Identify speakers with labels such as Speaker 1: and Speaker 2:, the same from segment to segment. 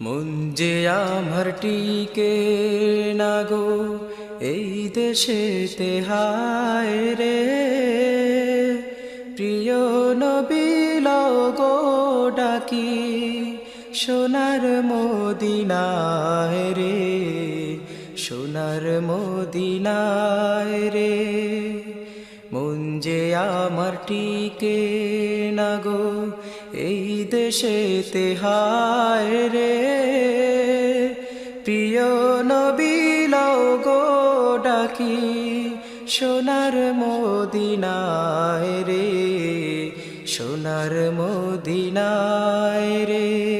Speaker 1: মন যে আমার টিকে না গো, এই দেশে তেহায় রে। প্রিয় নবিল গো ডাকি, সোনার মদিনায় রে, সোনার মদিনায় রে। মন যে আমার টিকে না গো এই দেশে তেহায় রে। প্রিয় নবিল গো ডাকি সোনার মদিনায় রে, সোনার মদিনায় রে।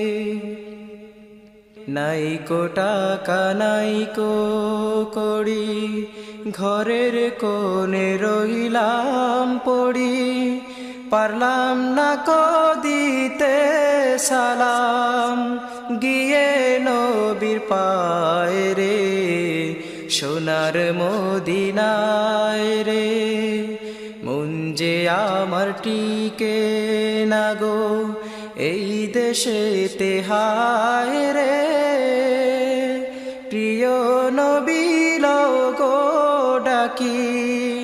Speaker 1: নাইকো টাকা নাইকো করি ঘরের কোণে রইলাম পড়ি। পারলাম না কদিতে সালাম। গিয়ে নবীর পায় রে, সোনার মদিনায় রে। যে আমার টিকে না গো, এই দেশে তেহায় রে। প্রিয় নবীল গো ডাকি।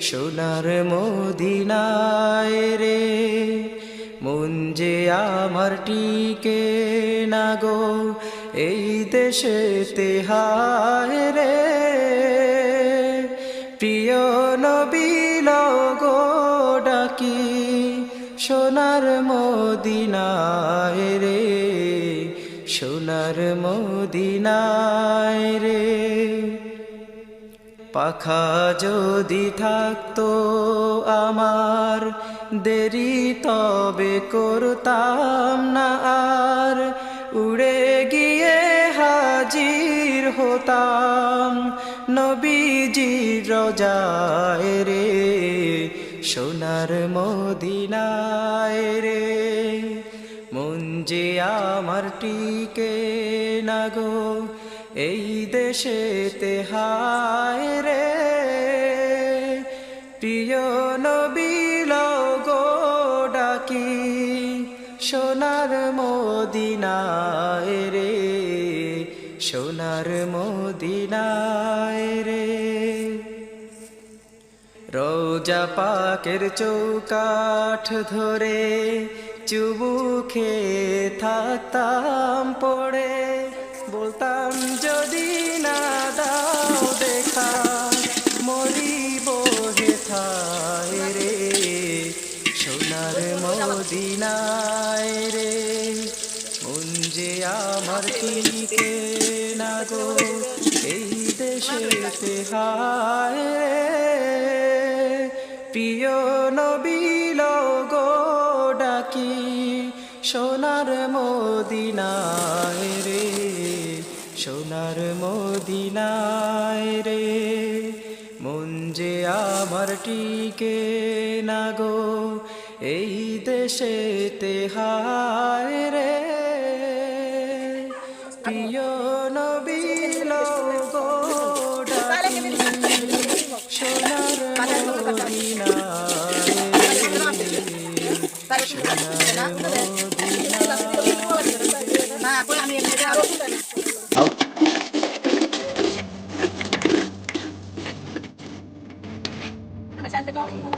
Speaker 1: সোনার মদিনায় রে, মন যে আমার টিকে না গো, এই দেশে তেহায় রে। প্রিয় নবীল গো ডাকি সোনার মদিনায় রে, সোনার মদিনায় পাখা যদি থাকতো আমার, দেরি তবে করতাম না আর। উড়ে গিয়ে হাজির হতাম নবীজি রজায় রে, সোনার মদিনায় রে। মন যে আমার টিকে না গো এই দেশে তেহায় রে, প্রিয় নবীল গো ডাকি সোনার মদিনায় রে, সোনার মদিনায় রে। রোজা পাকের চৌকাঠ ধরে চুবুখে থাকতাম পড়ে বলতাম, যদি না দাও দেখা, মরিব হেথায় রে, সোনার মদিনায় রে, মন যে আমার টিকে না গো, এই দেশে তেহায় রে। প্রিয় নবীল গো ডাকি, সোনার মদিনায় রে সোনার মদিনায় রে, মন যে আমার টিকে না গো, এই দেশে তেহায় রে। প্রিয় নবীল গো সোনার মদিনায়
Speaker 2: না Gracias.